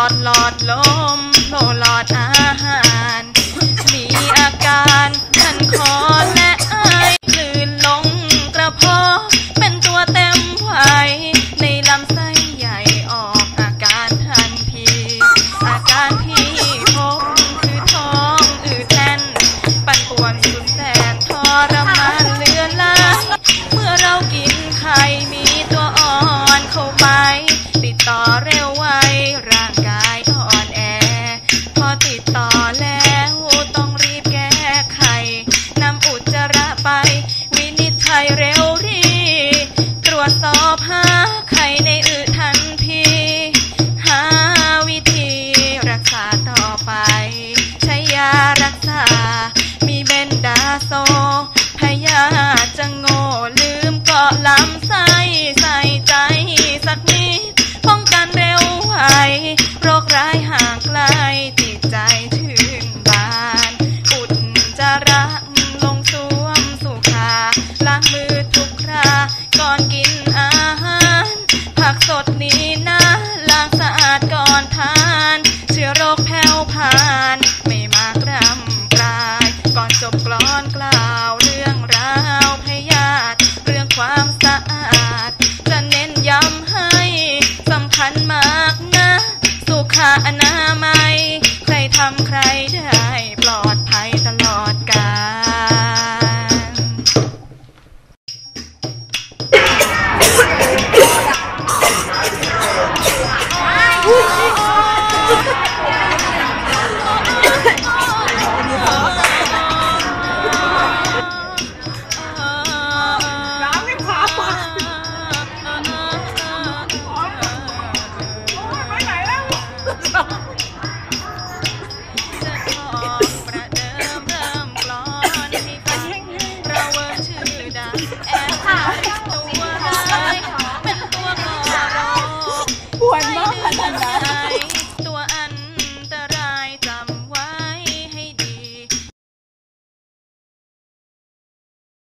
อดหลอดลมโผล่หลอดอาหาร มีอาการคันคอและไอคลื่นลงกระเพาะเป็นตัวเต็มไวยในลำไส้ใหญ่ออกอาการทันทีอาการานไม่มากรำกลาย ก่อนจบกลอนกล่าวเรื่องราวพยาธิเรื่องความสะอาด จะเน้นย้ำให้สำคัญมากนะ สุขอนามัย ใครทำใคร